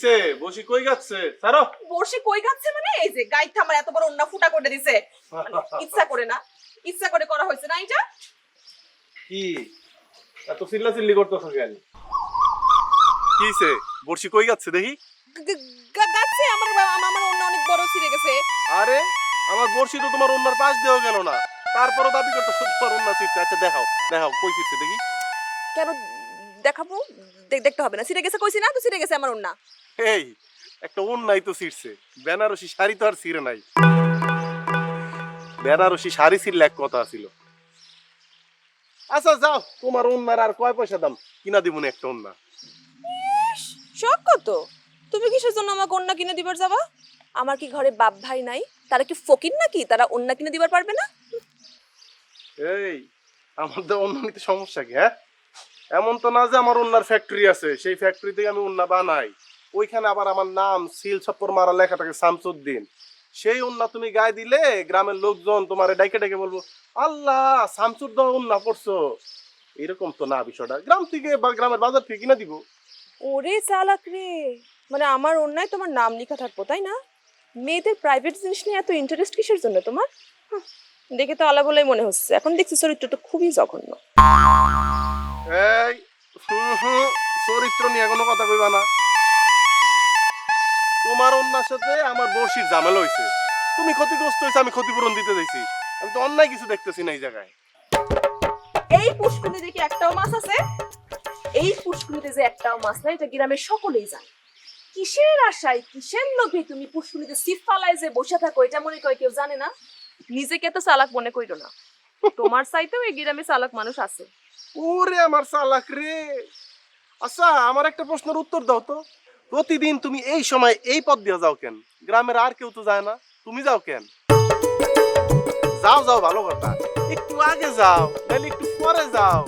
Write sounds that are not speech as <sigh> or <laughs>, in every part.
কিসে বসি কই যাচ্ছে? সারো বর্ষি কই গাচ্ছে মানে? এই যে গাইতে আমার এত বড় অন্য ফুটা করে দিছে। মানে ইচ্ছা করে না। ইচ্ছা করে করা হয়েছে না এটা কি? এত চিল্লা চিল্লি করতেছ কেন? কিসে বর্ষি কই যাচ্ছে দেখি। গাচ্ছে আমার আমার অন্য অনেক বড় ছিঁড়ে গেছে। আরে আমার বর্ষি তো তোমার অন্যার পাশ দিয়েও গেল না। তারপরও দাবি করতেছো তোমার অন্য ছিটছে আচ্ছা দেখাও দেখাও কই ছিটছে দেখি। কেন দেখাবো? দেখ- দেখতে হবে না। ছিঁড়ে গেছে কইছি না তো ছিঁড়ে গেছে আমার অন্য এই একটা অন্যায় তো ছিটছে বেনারসি শাড়ি তো আর ছিঁড়ে নাই। বেনারসি শাড়ি ছিঁড়লে এক কথা ছিল। আচ্ছা যাও তোমার অন্যার আর কয় পয়সা দাম? কিনা দিব না একটা অন্যা। শখ কত? তুমি কিসের জন্য আমাকে অন্য কিনে দিবার যাবা? আমার কি ঘরে বাপ ভাই নাই? তারা কি ফকির নাকি? তারা অন্য কিনে দিবার পারবে না? এই আমাদের অন্য নিতে সমস্যা কি হ্যাঁ? এমন তো না যে আমার অন্যার ফ্যাক্টরি আছে। সেই ফ্যাক্টরি থেকে আমি অন্য বানাই। ওইখানে আবার আমার নাম সিল ছপ্পর মারা লেখা থাকে শামসুদ্দিন। সেই অন্য তুমি গায়ে দিলে গ্রামের লোকজন তোমার ডাইকে ডাইকে বলব আল্লাহ শামসুদ্দ অন্য পড়ছো। এরকম তো না বিষয়টা। গ্রাম থেকে বা গ্রামের বাজার থেকে কিনা দিব। ওরে চালাক রে। মানে আমার অন্যায় তোমার নাম লেখা থাকব তাই না? মেয়েদের প্রাইভেট জিনিস নিয়ে এত ইন্টারেস্ট কিসের জন্য তোমার? দেখে তো আলা বলেই মনে হচ্ছে। এখন দেখছি চরিত্রটা খুবই জঘন্য। এই চরিত্র নিয়ে কোনো কথা কইবা না। তোমার অন্যার সাথে আমার বর্ষির ঝামেলা হইছে। তুমি ক্ষতিগ্রস্ত হয়েছে আমি ক্ষতিপূরণ দিতে চাইছি। আমি তো অন্যায় কিছু দেখতেছি না এই জায়গায়। এই পুষ্কুনিতে কি একটাও মাছ আছে। এই পুষ্কুনিতে যে একটাও মাছ নাই এটা গ্রামের সকলেই জানে। কিসের আশায় কিসের লোভে তুমি পুষ্কুনিতে সিফ ফালায় যে বসে থাকো এটা মনে করে কেউ জানে না? নিজেকে তো চালাক মনে করিল না। তোমার চাইতেও এই গ্রামে চালাক মানুষ আছে। ওরে আমার চালাক রে! আচ্ছা আমার একটা প্রশ্নের উত্তর দাও তো। প্রতিদিন তুমি এই সময় এই পথ দিয়ে যাও কেন? গ্রামের আর কেউ তো যায় না। তুমি যাও কেন? যাও যাও, ভালো কথা। একটু আগে যাও, নাহলে একটু পরে যাও।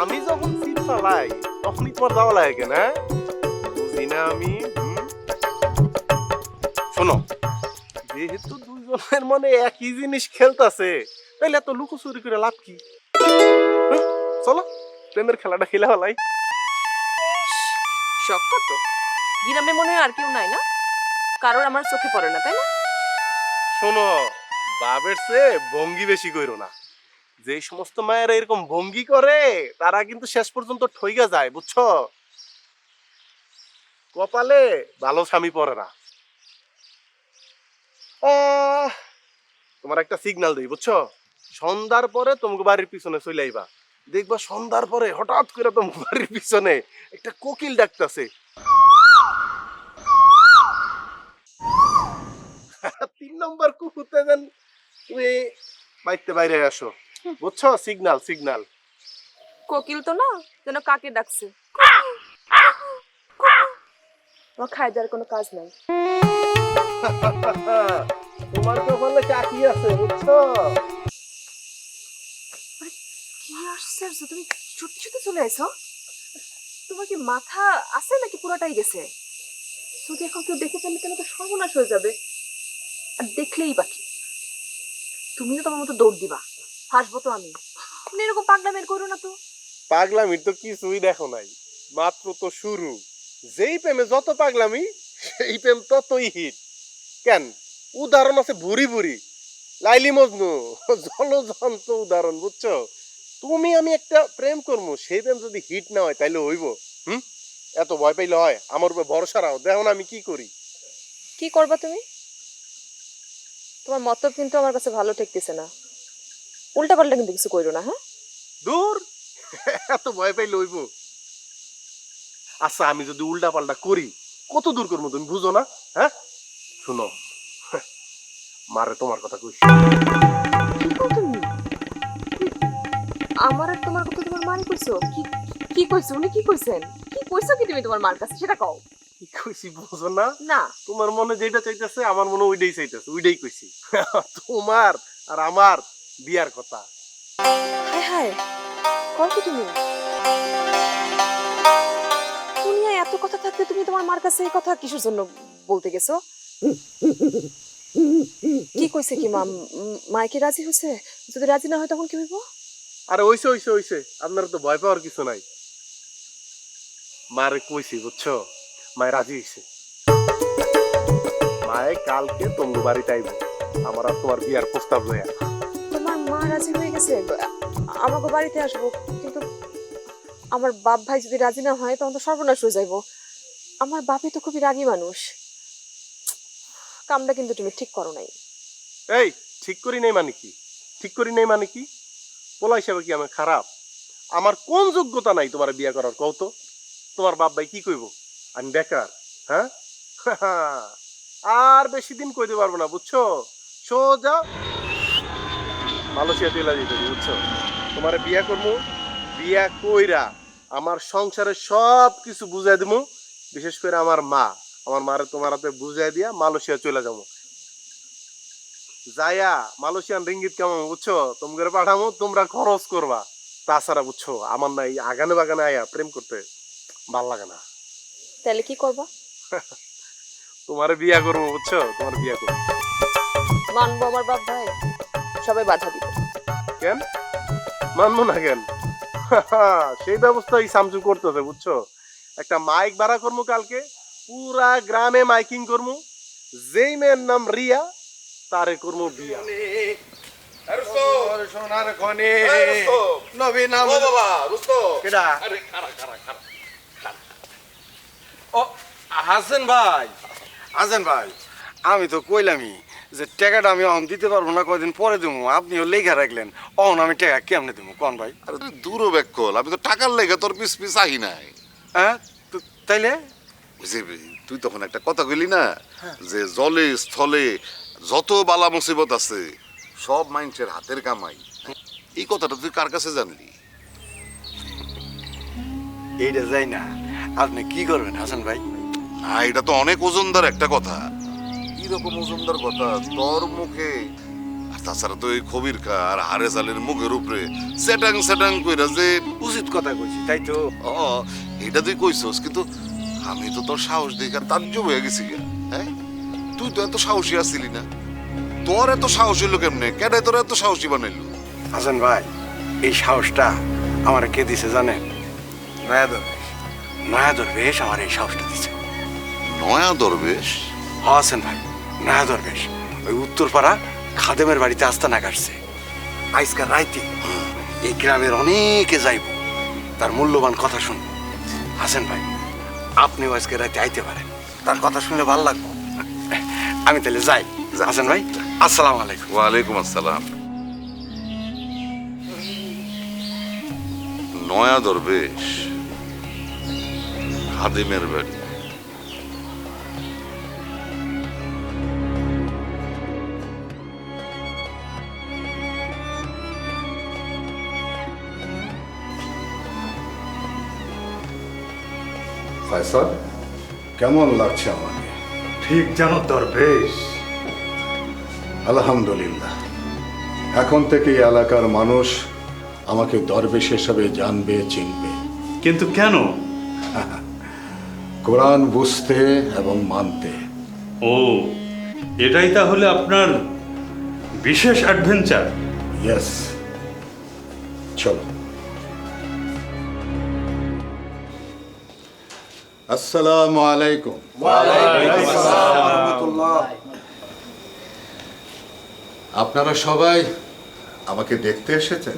আমি যখন সিট চালাই, তখনই তোমার যাওয়া লাগে কেন হ্যাঁ? বুঝি না আমি? শোনো, যেহেতু দুইজনের মনে একই জিনিস খেলতাছে তাহলে এত লুকোচুরি করে লাভ কি? চলো, প্রেমের খেলাটা খেলে হলাই শখ তো। গ্রামে মনে হয় আর কেউ নাই না? কারোর আমার চোখে পড়ে না, তাই না? শোনো বাবের চেয়ে ভঙ্গি বেশি কইরো না। যে সমস্ত মায়েরা এরকম ভঙ্গি করে, তারা কিন্তু শেষ পর্যন্ত ঠইগা যায়, বুঝছ? কপালে ভালো স্বামী পড়ে না। তোমার একটা সিগনাল দিই, বুঝছ? সন্ধ্যার পরে তোমাকে বাড়ির পিছনে চলে আইবা। দেখবা সন্ধ্যার পরে হঠাৎ করে তোমার বাড়ির পিছনে একটা কোকিল ডাকতেছে। তিন নম্বর কুকুরতে যেন তুমি বাইতে বাইরে আসো। বুঝছ? সিগনাল সিগনাল কোকিল তো না যেন কাকে ডাকছে। আমার খাই দেওয়ার কোনো কাজ নাই। <laughs> তোমার কপালে কাকি আছে বুঝছ? কি আশ্চর্য তুমি সত্যি সত্যি চলে এসো তোমার কি মাথা আছে নাকি পুরোটাই গেছে? যদি এখন কেউ দেখে ফেলে তাহলে তো সর্বনাশ হয়ে যাবে। আর দেখলেই বাকি তুমি তো তোমার মতো দৌড় দিবা। হাসবো তো আমি। তুমি এরকম পাগলামের করো না তো। পাগলামির তো কিছুই দেখো নাই। মাত্র তো শুরু। যেই প্রেমে যত পাগলামি সেই প্রেম ততই হিট কেন? উদাহরণ আছে ভুরি ভুরি। লাইলি মজনু জলযন্ত্র উদাহরণ বুঝছ? তুমি আমি একটা প্রেম করব সেই প্রেম যদি হিট না হয় তাইলে হইব। হুম? এত ভয় পাইলে হয়। আমার উপর ভরসা রাখো। দেখো না আমি কি করি। কি করবা তুমি? তোমার মতলব কিন্তু আমার কাছে ভালো ঠেকতেছে না। উল্টা পাল্টা কিন্তু কিছু করো না হ্যাঁ? দূর! এত ভয় পাইলে হইব। আচ্ছা আমি যদি উল্টা পাল্টা করি কত দূর করব তুমি বুঝো না? হ্যাঁ? শুনো মারে তোমার কথা কইছি আমার আর তোমার কথা তোমার মারে কইছো? কি কি কইছো? উনি কি কইছেন? কি কইছো কি তুমি তোমার মার কাছে? সেটা কও। কি কইছি বুঝো না? না। তোমার মনে যেটা চাইতেছে আমার মনে ওইটাই চাইতেছে ওইটাই কইছি। <laughs> তোমার আর আমার বিয়ার কথা। হায় হায় কও কি তুমি? দুনিয়ায় এত কথা থাকতে তুমি তোমার মার কাছে এই কথা কিসের জন্য বলতে গেছো? কি কইছে কি মা? উম, মায় কি রাজি হয়েছে যদি রাজি না হয় তখন কি হইব? আরে ওইছে ওইছে ওইছে আপনার তো ভয় পাওয়ার কিছু নাই। মারে কইছি বুঝছ? মায়ের রাজি হয়েছে মায়ে কালকে তমগু বাড়িতে আইব। আমার আর তোমার বিয়ার প্রস্তাব লইয়া। তোমার মা রাজি হয়ে গেছে? আমাকে বাড়িতে আসব কিন্তু আমার বাপ ভাই যদি রাজি না হয় তখন তো সর্বনাশ হয়ে যাইব। আমার বাপই তো খুবই রাগী মানুষ। কামটা কিন্তু তুমি ঠিক করো নাই। এই ঠিক করি নাই মানে কি? ঠিক করি নাই মানে কি? পোলা হিসাবে কি আমি খারাপ? আমার কোন যোগ্যতা নাই তোমার বিয়ে করার কও তো? তোমার বাপ ভাই কি কইব? আমি বেকার হ্যাঁ আর বেশি দিন কইতে পারব না, বুঝছ? সোজা মালয়েশিয়া চলে যেতে বুঝছ? তোমার বিয়া করব, বিয়া কইরা আমার সংসারের সব কিছু বুঝাই দেবো বিশেষ করে আমার মা। আমার মারে তোমার হাতে বুঝাই দিয়া মালয়েশিয়া চলে যাব। যায়া মালয়েশিয়ান রিঙ্গিত কেমন, বুঝছ? তোমাদের পাঠামো, তোমরা খরচ করবা। তাছাড়া, বুঝছ, আমার না এই আগানে বাগানে আয়া প্রেম করতে ভালো লাগে না। তাহলে কি করবা? তোমার বিয়া করব বুঝছ? তোমার বিয়া করব। মানবো আমার বাপ ভাই। সবাই বাধা দিবে। কেন? মানবো না কেন? সেই ব্যবস্থা এই সামসু করতেছে বুঝছ? একটা মাইক ভাড়া করব কালকে পুরা গ্রামে মাইকিং করব। যেই মেয়ের নাম রিয়া তারে করব বিয়া। সোনার খনি। বাবা রুস্তো কেডা? আরে খারা খারা খারা ও হাসেন ভাই। হাসেন ভাই আমি তো কইলামই যে টাকাটা আমি অহন দিতে পারব না কয়দিন পরে দেবো আপনিও লেখা রাখলেন। অহন আমি টাকা কেমনে দেবো কন ভাই? আরে তুই দূর ব্যাকল আমি তো টাকার লেগে তোর পিস পিস আহি নাই। হ্যাঁ? তো তাইলে? বুঝলি তুই তখন একটা কথা কইলি না যে জলে স্থলে যত বালা মুসিবত আছে সব মানুষের হাতের কামাই। এই কথাটা তুই কার কাছে জানলি? এইটা যাই না। আপনি কি করবেন হাসান ভাই? না এটা তো অনেক ওজনদার একটা কথা। কীরকম ওজনদার কথা? তোর মুখে। আর তাছাড়া তো এই খবির কা আর হারে সালের মুখের উপরে সেটাং সেটাং কইরা যে উচিত কথা কইছি তাই তো? ও এটা তুই কইছস কিন্তু আমি তো তোর সাহস দেখে তাজ্জব হয়ে গেছি হ্যাঁ? তুই তো এত সাহসী আসছিলি না। তোর এত সাহস হইল কেমনে? কেডে তোর এত সাহসী বানাইলো? হাসান ভাই এই সাহসটা আমার কে দিছে জানেন? নয়া দরবেশ নয়া দরবেশ আমার এই সাহসটা দিছে নয়া দরবেশ হাসান ভাই নয়া দরবেশ ওই উত্তরপাড়া খাদেমের বাড়িতে আস্তানা কাটছে। আজকাল রাইতে এই গ্রামের অনেকে যাইব। তার মূল্যবান কথা শুনব। হাসেন ভাই আপনিও আজকে রাইতে আইতে পারেন। তার কথা শুনলে ভালো লাগবো। আমি তাহলে যাই। হাসান ভাই আসসালামু আলাইকুম। ওয়ালাইকুম আসসালাম। নয়া দরবেশ খাদিমের বাড়ি ফয়সাল কেমন লাগছে আমাকে? ঠিক যেন দরবেশ আলহামদুলিল্লাহ। এখন থেকে এলাকার মানুষ আমাকে দরবেশ হিসাবে জানবে চিনবে। কিন্তু কেন? <laughs> কোরআন বুঝতে এবং মানতে। ও এটাই তাহলে আপনার বিশেষ অ্যাডভেঞ্চার ইয়েস চলো। আসসালামু আলাইকুম। আপনারা সবাই আমাকে দেখতে এসেছেন?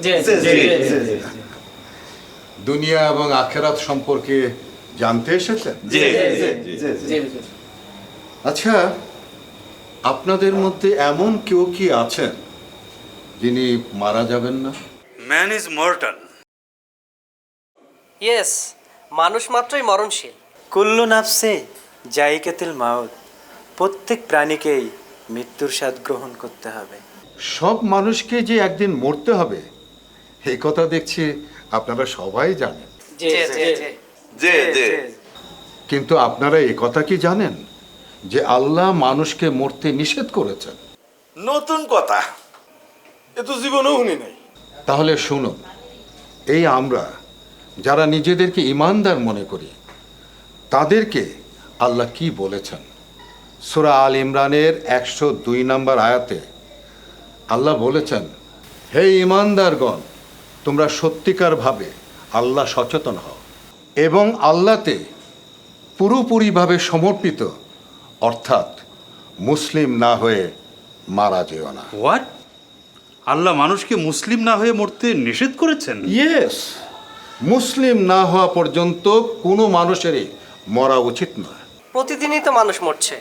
দুনিয়া এবং আখেরাত সম্পর্কে জানতে এসেছেন? আচ্ছা আপনাদের মধ্যে এমন কেউ কি আছেন যিনি মারা যাবেন না? ম্যান ইজ মর্টাল ইয়েস মানুষ মাত্রই মরণশীল। কুল্লু নাফসে জাইকাতিল মাউত। প্রত্যেক প্রাণীকেই মৃত্যুর স্বাদ গ্রহণ করতে হবে। সব মানুষকে যে একদিন মরতে হবে এই কথা দেখছি আপনারা সবাই জানেন। যে যে কিন্তু আপনারা এই কথা কি জানেন? যে আল্লাহ মানুষকে মরতে নিষেধ করেছেন। নতুন কথা। এ তো জীবনেও শুনি নাই। তাহলে শুনুন এই আমরা যারা নিজেদেরকে ইমানদার মনে করি তাদেরকে আল্লাহ কি বলেছেন? সুরা আল ইমরানের একশো দুই নম্বর আয়াতে আল্লাহ বলেছেন হে ইমানদারগণ তোমরা সত্যিকারভাবে আল্লাহ সচেতন হও। এবং আল্লাতে পুরোপুরিভাবে সমর্পিত অর্থাৎ মুসলিম না হয়ে মারা যেও না। হোয়াট আল্লাহ মানুষকে মুসলিম না হয়ে মরতে নিষেধ করেছেন? ইয়েস মুসলিম না হওয়া পর্যন্ত কোনো মানুষেরই মরা উচিত নয়। প্রতিদিনই তো মানুষ মরছে।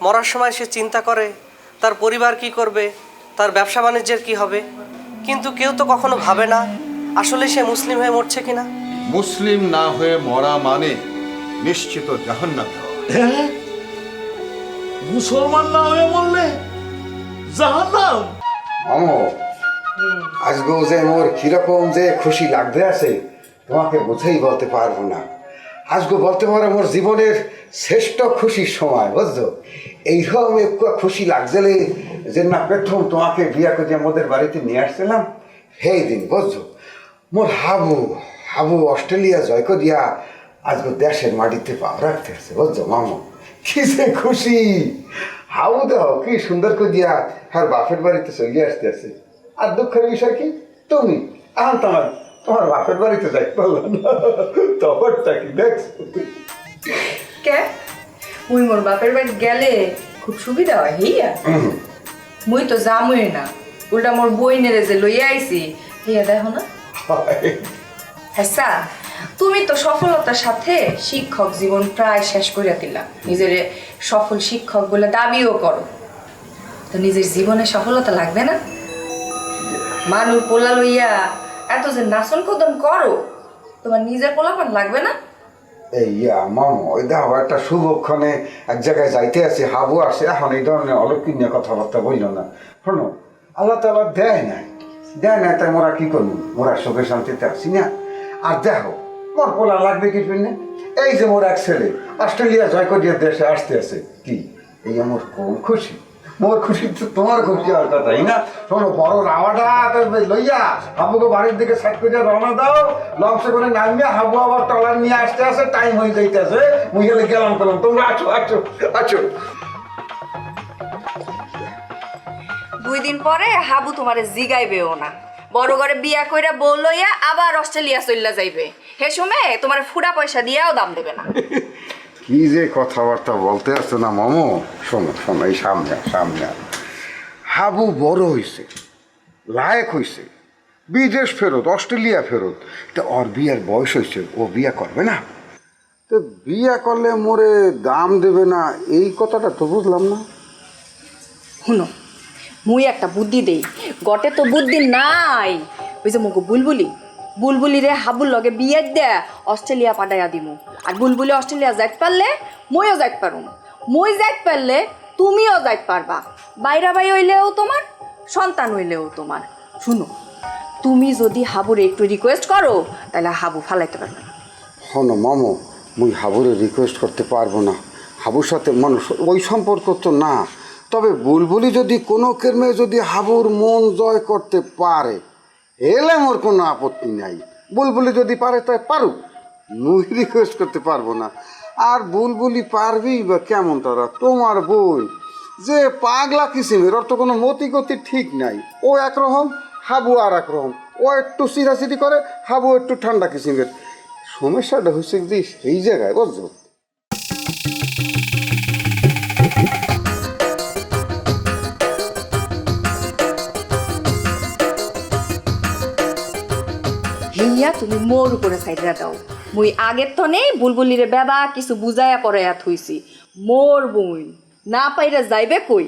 মরার সময় সে চিন্তা করে তার পরিবার কি করবে তার ব্যবসা বাণিজ্যের কি হবে? কিন্তু কেউ তো কখনো ভাবে না আসলে সে মুসলিম হয়ে মরছে কিনা। মুসলিম না হয়ে মরা মানে নিশ্চিত জাহান্নাম। মুসলমান না হয়ে বললে জাহান্নাম? মামো আজকেও যে মোর কীরকম যে খুশি লাগতে আছে তোমাকে বুঝেই বলতে পারব না। আজকে বলতে পারো মোর জীবনের শ্রেষ্ঠ খুশির সময় বুঝছ? এইরকম একটু খুশি লাগছিলে যে না প্রথম তোমাকে বিয়া করে আমাদের বাড়িতে নিয়ে আসছিলাম সেই দিন বুঝছ? মোর হাবু। হাবু অস্ট্রেলিয়া জয় করিয়া আজকে দেশের মাটিতে পা রাখতে আছে বুঝছ মামু? কি যে খুশি? হাবু দাও কি সুন্দর করিয়া আর বাপের বাড়িতে চলে আসতে আছে আর দুঃখের বিষয় কি? তুমি আহ তোমার তোমার বাপের বাড়িতে যাই পারলাম না। তখনটা কি দেখছ? কে? মুই মোর বাপের বাড়ি গেলে খুব সুবিধা হয় হিয়া মুই তো জামুই না। উল্টা মোর বই নেড়ে যে লইয়া আইছি হিয়া দেখো না। হ্যাঁ তুমি তো সফলতার সাথে শিক্ষক জীবন প্রায় শেষ করিয়া দিলা। নিজের সফল শিক্ষক বলে দাবিও করো। তো নিজের জীবনে সফলতা লাগবে না? মানুষ পোলা লইয়া এত যে নাচন কদম করো, তোমার নিজের পোলাপান লাগবে না? এই মাম ওই দেখো, একটা শুভক্ষণে এক জায়গায় যাইতে আছে হাবু আসে, এখন এই ধরনের অলৌকিক নিয়ে কথাবার্তা বলল না। শোনো, আল্লাহ তালা দেয় নাই। দেয় নাই, তাই মোরা কি করব? মোরা সুখে শান্তিতে আসি না? আর দেখো, মোর পোলা লাগবে কি শুনে এই যে মোর এক ছেলে, অস্ট্রেলিয়া জয় করিয়া দেশে আসতে আছে। কি? এই আমার কোন খুশি। মোর খুশি তো তোমার খুশি আর তাই না? শোনো, বড় রাওয়াটা লইয়া হাবুকে বাড়ির দিকে সাইড করিয়া রওনা দাও। লঞ্চে করে নামিয়ে হাবু আবার টলার নিয়ে আসতে আসে, টাইম হয়ে যাইতেছে। মুই গেলে গেলাম পেলাম তোমরা আছো আছো আছো। দুই দিন পরে হাবু তোমারে জিগাইবেও না। বড় ঘরে বিয়া কইরা বউ লইয়া আবার অস্ট্রেলিয়া চইলা যাইবে। হে সময় তোমার ফুড়া পয়সা দিয়াও দাম দেবে না। <laughs> কি যে কথাবার্তা বলতে আসছো না মামো? শোনো শোনো এই সামনে সামনে। হাবু বড় হইছে লায়ক হইছে বিদেশ ফেরত অস্ট্রেলিয়া ফেরত। তা ওর বিয়ের বয়স হয়েছে ও বিয়ে করবে না? তো বিয়ে করলে মোরে দাম দেবে না এই কথাটা তো বুঝলাম না। শুনো মুই একটা বুদ্ধি দেই। গটে তো বুদ্ধি নাই। ওই যে মুগো বুলবুলি? বুলবুলি রে হাবুর লগে বিয়ে দে, অস্ট্রেলিয়া পাঠাইয়া দিমু। আর বুলবুলি অস্ট্রেলিয়া যাইতে পারলে মইও যাইতে পারুম। মই যাইতে পারলে তুমিও যাইতে পারবা। বাইরা বাই হইলেও তোমার, সন্তান হইলেও তোমার। শুনো, তুমি যদি হাবুরে একটু রিকোয়েস্ট করো তাহলে হাবু ফালাইতে পারবে হনো, মামো, মুই হাবুরে রিকোয়েস্ট করতে পারব না। হাবুর সাথে মানুষ ওই সম্পর্ক তো না। তবে বুলবুলি যদি কোনো কেরমে যদি হাবুর মন জয় করতে পারে, এলে মোর কোনো আপত্তি নাই। বুলবুলি যদি পারে, তাই পারুক। মুই রিকোয়েস্ট করতে পারব না। আর বুলবুলি পারবি বা কেমন তারা? তোমার বই। যে পাগলা কিসিমের তো কোনো মতি গতি ঠিক নাই। ও একরকম, হাবু আর একরকম। ও একটু সিরাসিরি করে, হাবু একটু ঠান্ডা কিসিমের। সমস্যাটা হচ্ছে যে, সেই জায়গায়, বুঝছ? তুমি মোর উপরে সাইডরা দাও। মুই আগের তো নেই বুলবুলিরে বেবা কিছু বুঝাইয়া পড়াইয়া থইছি। মোর বুই না পাইরা যাইবে কই?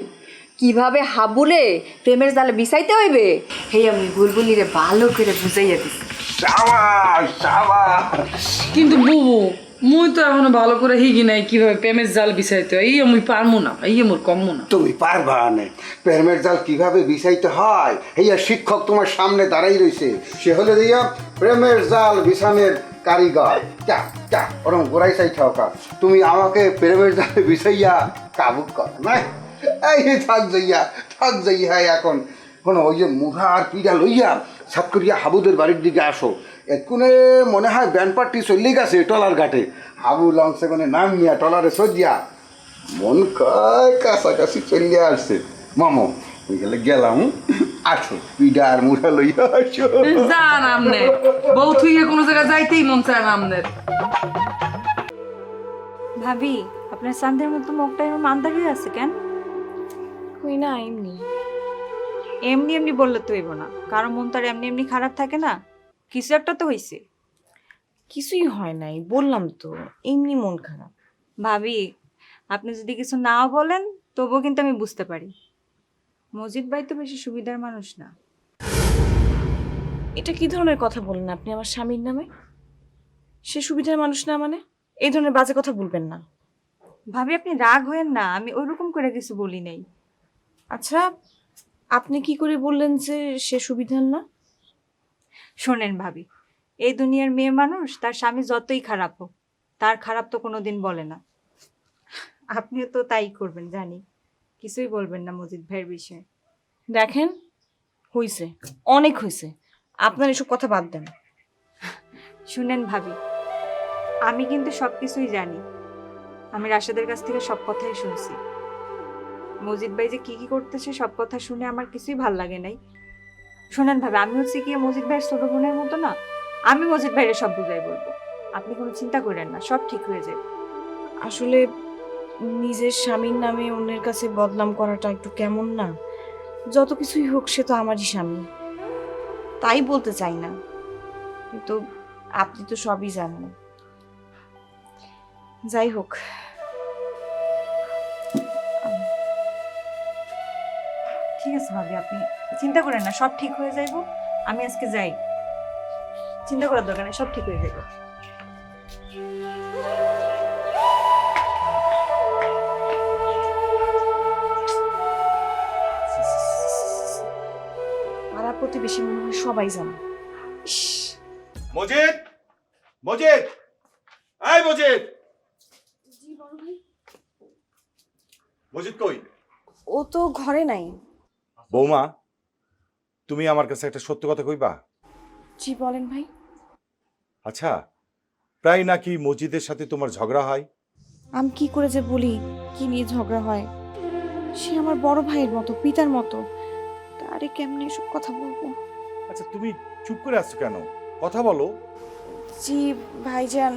কীভাবে হাবুলে প্রেমের জালে বিছাইতে হইবে? হে আমি বুলবুলিরে ভালো করে বুঝাইয়া দিছি। সাবাস সাবাস। কিন্তু বুবু মুই তো এখনও ভালো করে হিগি নাই কীভাবে প্রেমের জাল বিছাইতে হয়? ইয়ে মুই পারমু না ইয়ে মোর কমু না। তুমি পারবা না। প্রেমের জাল কীভাবে বিছাইতে হয়? এইয়া শিক্ষক তোমার সামনে দাঁড়াই রইছে। সে হলে দিয়া প্রেমের জাল বিছানের কারিগর। যা যা, ওরম গোড়াই চাই ঠকা তুমি আমাকে প্রেমের জালে বিছাইয়া কাবু কর। না এই থাক যাইয়া থাক যাইয়া এখন। কোনো ওই যে মুঠা আর পিড়া লইয়া সাত করিয়া হাবুদের বাড়ির দিকে আসো। এক্ষুনে মনে হয় ব্যান্ড পার্টি চললে গেছে টলার ঘাটে। হাবু লঞ্চে নাম নিয়া টলারে সজ্জা মন কয় কাছাকাছি চলে আসছে। মামো গেলে গেলাম। আসো পিঠা আর মুঠা লইয়া আসো। জান আমনে বউ থুইয়ে কোনো জায়গায় যাইতেই মন চায় না আমনের ভাবি আপনার চান্দের মতো মুখটা এরকম আন্দার হয়ে আছে কেন? কই না এমনি। এমনি এমনি বললে তো হইব না। কারও মন তো আর এমনি এমনি খারাপ থাকে না। কিছু একটা তো হয়েছে কিছুই হয় নাই বললাম তো এমনি মন খারাপ। ভাবি আপনি যদি কিছু নাও বলেন তবুও কিন্তু আমি বুঝতে পারি। মজিদ ভাই তো বেশি সুবিধার মানুষ না। এটা কি ধরনের কথা বলেন আপনি আমার স্বামীর নামে? সে সুবিধার মানুষ না মানে? এই ধরনের বাজে কথা বলবেন না। ভাবি আপনি রাগ হয়েন না আমি ওইরকম করে কিছু বলি নাই। আচ্ছা আপনি কি করে বললেন যে সে সুবিধার না? শোনেন ভাবি এই দুনিয়ার মেয়ে মানুষ তার স্বামী যতই খারাপ হোক তার খারাপ তো কোনোদিন বলে না। আপনিও তো তাই করবেন জানি কিছুই বলবেন না মজিদ ভাইয়ের বিষয়ে। দেখেন হইছে অনেক হইছে আপনার এসব কথা বাদ দেন। শুনেন ভাবি আমি কিন্তু সব কিছুই জানি আমি রাশেদের কাছ থেকে সব কথাই শুনছি। মজিদ ভাই যে কি কি করতেছে সব কথা শুনে আমার কিছুই ভালো লাগে নাই শোনেন ভাবে, আমি হচ্ছে কি মজিদ ভাইয়ের ছোট বোনের মতো না, আমি মজিদ ভাইয়ের সব বুঝাই বলব। আপনি কোনো চিন্তা করেন না, সব ঠিক হয়ে যাবে। আসলে নিজের স্বামীর নামে অন্যের কাছে বদনাম করাটা একটু কেমন না? যত কিছুই হোক, সে তো আমারই স্বামী। তাই বলতে চাই না। কিন্তু আপনি তো সবই জানেন। যাই হোক আছে ভাবি আপনি চিন্তা করেন না সব ঠিক হয়ে যাইব। আমি আজকে যাই। চিন্তা করার দরকার নেই সব ঠিক হয়ে যাবে পাড়া প্রতিবেশী মনে হয় সবাই জানে। ইস, মজিদ! মজিদ! এই মজিদ! মজিদ কই? ও তো ঘরে নাই। বৌমা তুমি আমার কাছে একটা সত্য কথা কইবা? জি বলেন ভাই। আচ্ছা প্রায় নাকি মসজিদের সাথে তোমার ঝগড়া হয়? আমি কি করে যে বলি কি নিয়ে ঝগড়া হয়? সে আমার বড় ভাইয়ের মতো পিতার মতো। তারে কেমনে এসব কথা বলব? আচ্ছা তুমি চুপ করে আসছো কেন? কথা বলো। জি ভাইজান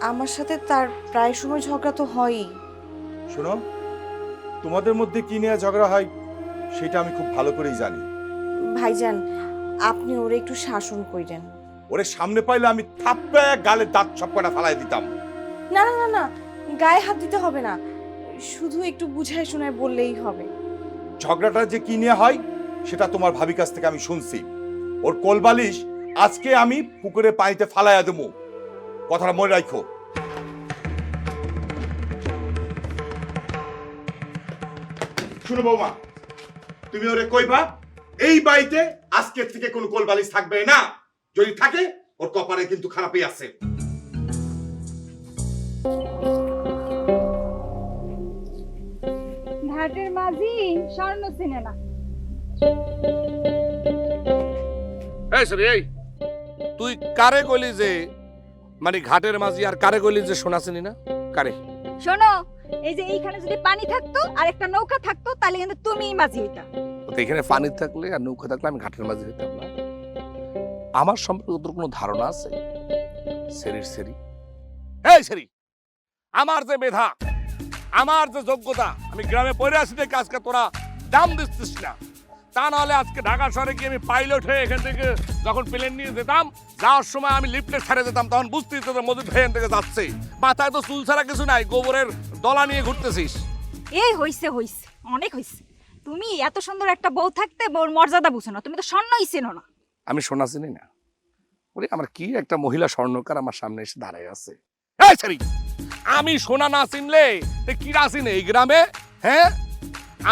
আমার সাথে তার প্রায় সময় ঝগড়া তো হয়ই। শোনো তোমাদের মধ্যে কি নিয়ে ঝগড়া হয় সেটা আমি খুব ভালো করেই জানি। ভাইজান আপনি ওরে একটু শাসন কইরেন। ওরে সামনে পাইলে আমি থাপ্পে গালে দাঁত সব কটা ফালাই দিতাম। না না না না গায়ে হাত দিতে হবে না। শুধু একটু বুঝায় শোনায় বললেই হবে। ঝগড়াটা যে কি নিয়ে হয় সেটা তোমার ভাবি কাছ থেকে আমি শুনছি। ওর কোলবালিশ আজকে আমি পুকুরে পানিতে ফালাইয়া দেবো। কথাটা মনে রাখো শুনো বৌমা তুমি ওরে কইবা এই বাড়িতে আজকের থেকে কোনো কোলবালিশ থাকবে না। যদি থাকে ওর কপালে কিন্তু খারাপই আছে। ঘাটের মাঝি স্বর্ণ চিনে না। এই সরি এই। তুই কারে কইলি যে মানে ঘাটের মাঝি আর কারে কইলি যে সোনা চিনি না? কারে? শোনো এই যে এইখানে যদি পানি থাকতো আর একটা নৌকা থাকতো তাহলে কিন্তু তুমিই মাঝি হইতা। তো এখানে পানি থাকলে আর নৌকা থাকলে আমি ঘাটের মাঝি হইতাম না। আমার সম্পর্কে তোর কোনো ধারণা আছে? সেরির সেরি। এই সেরি! আমার যে মেধা আমার যে যোগ্যতা আমি গ্রামে পড়ে আসি দেখে আজকে তোরা দাম দিচ্ছিস না। তা নাহলে আজকে ঢাকা শহরে গিয়ে আমি পাইলট হয়ে এখান থেকে যখন প্লেন নিয়ে যেতাম যাওয়ার সময় আমি লিফটে ছেড়ে যেতাম তখন বুঝতেই তো মজুদ ভাই এখান থেকে যাচ্ছে। মাথায় তো চুল ছাড়া কিছু নাই গোবরের দলা নিয়ে ঘুরতেছিস। এই হইছে হইছে অনেক হইছে। তুমি এত সুন্দর একটা বউ থাকতে বউর মর্যাদা বুঝো না তুমি তো স্বর্ণই চেনো না। আমি সোনা চিনি না। ওরে আমার কি একটা মহিলা স্বর্ণকার আমার সামনে এসে দাঁড়ায় আছে? এই সারি আমি সোনা না চিনলে তে কি না চিনে এই গ্রামে? হ্যাঁ?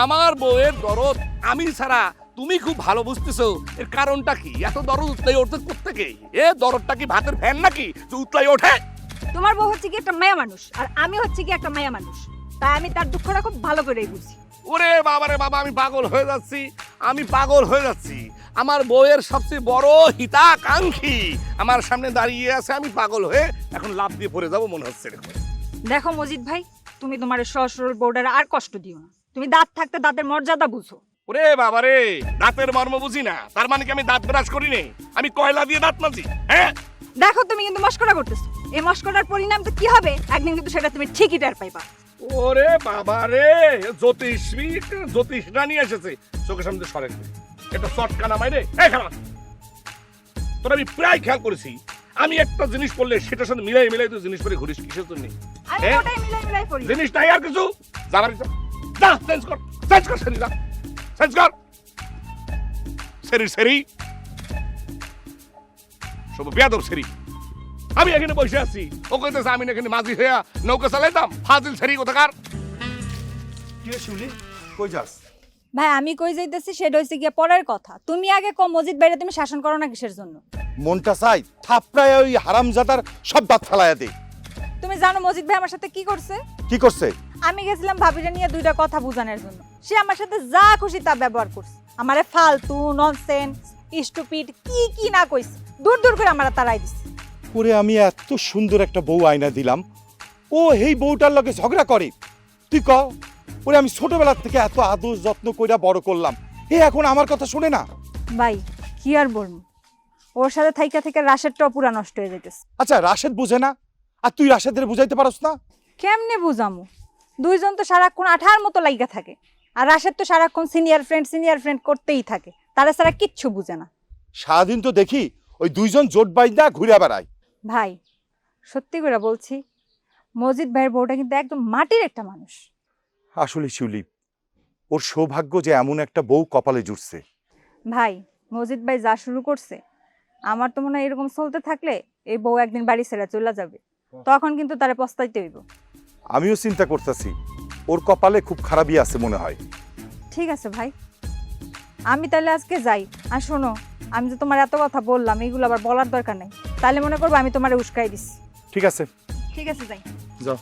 আমার বউয়ের দরদ আমি ছাড়া তুমি খুব ভালো বুঝতেছো। এর কারণটা কি? এত দরদ উতলাই ওঠে কোথেকে এ দরদটা কি ভাতের ফ্যান নাকি? যে উতলাই ওঠে? তোমার বউ হচ্ছে কি একটা মায়া মানুষ আর আমি হচ্ছে কি একটা মায়া মানুষ। তাই আমি তার দুঃখটা খুব ভালো করেই বুঝি। ওরে বাবারে বাবা আমি পাগল হয়ে যাচ্ছি। আমি পাগল হয়ে যাচ্ছি। আমার বউয়ের সবচেয়ে বড় হিতাকাঙ্ক্ষী আমার সামনে দাঁড়িয়ে আছে আমি পাগল হয়ে এখন লাভ দিয়ে পড়ে যাব মনে হচ্ছে এরকম। দেখো মজিদ ভাই তুমি তোমার সহজ সরল আর কষ্ট দিও না। তুমি দাঁত থাকতে দাঁতের মর্যাদা বুঝো। ওরে বাবা রে দাঁতের মর্ম বুঝি না। তার মানে কি আমি দাঁত ব্রাশ করি নে আমি কয়লা দিয়ে দাঁত মাজি হ্যাঁ দেখো তুমি কিন্তু মস্করা করতেছো। এই মস্করার পরিণাম তো কি হবে? একদিন কিন্তু সেটা তুমি ঠিকই টের পাইবা। ওরে বাবা রে জ্যোতিষী জ্যোতিষ নিয়ে এসেছে। চোখের সামনে সরেন। এটা চটকা নামাই রে। এই খারাপ তোর আমি প্রায় খেয়াল করেছি। আমি একটা জিনিস করলে সেটার সাথে মিলাই মিলাই তুই জিনিস পরে ঘুরিস কিসের জন্য? জিনিস নাই আর কিছু? যাবার ইচ্ছা যা চেঞ্জ কর চেঞ্জ কর যা। চেঞ্জ কর সেরি সেরি সব বেয়াদব সেরি আমি এখানে বসে আছি। ও কইতেছে আমি এখানে মাঝি হইয়া নৌকা চালাইতাম। ফাজিল সেরি কোথাকার? কি শিউলি কই যাস? ভাই আমি কই যাইতেছি সেটা হইছে গিয়ে পরের কথা। তুমি আগে কম মসজিদ বাইরে তুমি শাসন করো না কিসের জন্য? মনটা চাই থাপড়ায় ওই হারামজাদার সব দাঁত ফেলাইয়া দে। তুমি জানো মসজিদ ভাই আমার সাথে কি করছে? কি করছে? আমি গেছিলাম ভাবিটা নিয়ে দুইটা কথা বুঝানোর জন্য। সে আমার সাথে যা খুশি তা ব্যবহার করছে। আমারে ফালতু ননসেন্স স্টুপিড কি কি না কইছে। দূর দূর করে আমার তারাই দিছে। ওরে আমি এত সুন্দর একটা বউ আয়না দিলাম। ও এই বউটার লগে ঝগড়া করে। তুই ক? ওরে আমি ছোটবেলা থেকে এত আদর যত্ন কইরা বড় করলাম। এ এখন আমার কথা শুনে না? ভাই কি আর বলব? ওর সাথে থাইকা থেকে রাশেরটাও পুরা নষ্ট হয়ে যাইতেছে। আচ্ছা রাশেদ বুঝে না? আর তুই রাশেদের বুঝাইতে পারস না? কেমনে বুঝামু? দুইজন তো সারাক্ষণ আঠার মতো লাইগা থাকে। আর রাশেদ তো সারাক্ষণ সিনিয়র ফ্রেন্ড সিনিয়র ফ্রেন্ড করতেই থাকে। তারা ছাড়া কিচ্ছু বুঝে না। সারাদিন তো দেখি ওই দুইজন জোট বাইন্দা ঘুরে বেড়ায়। ভাই সত্যি করে বলছি মজিদ ভাইয়ের বউটা কিন্তু একদম মাটির একটা মানুষ। আসলে শিউলি ওর সৌভাগ্য যে এমন একটা বউ কপালে জুটছে। ভাই মসজিদ ভাই যা শুরু করছে আমার তো মনে হয় এরকম চলতে থাকলে এই বউ একদিন বাড়ি ছেড়ে চলে যাবে। তখন কিন্তু তারে পস্তাইতে হইব। আমিও চিন্তা করতেছি ওর কপালে খুব খারাপই আছে মনে হয়। ঠিক আছে ভাই। আমি তাহলে আজকে যাই। আর শোনো আমি যে তোমার এত কথা বললাম এগুলো আবার বলার দরকার নেই। তাহলে মনে করব আমি তোমার উস্কাই দিছি। ঠিক আছে। ঠিক আছে যাই। যাও।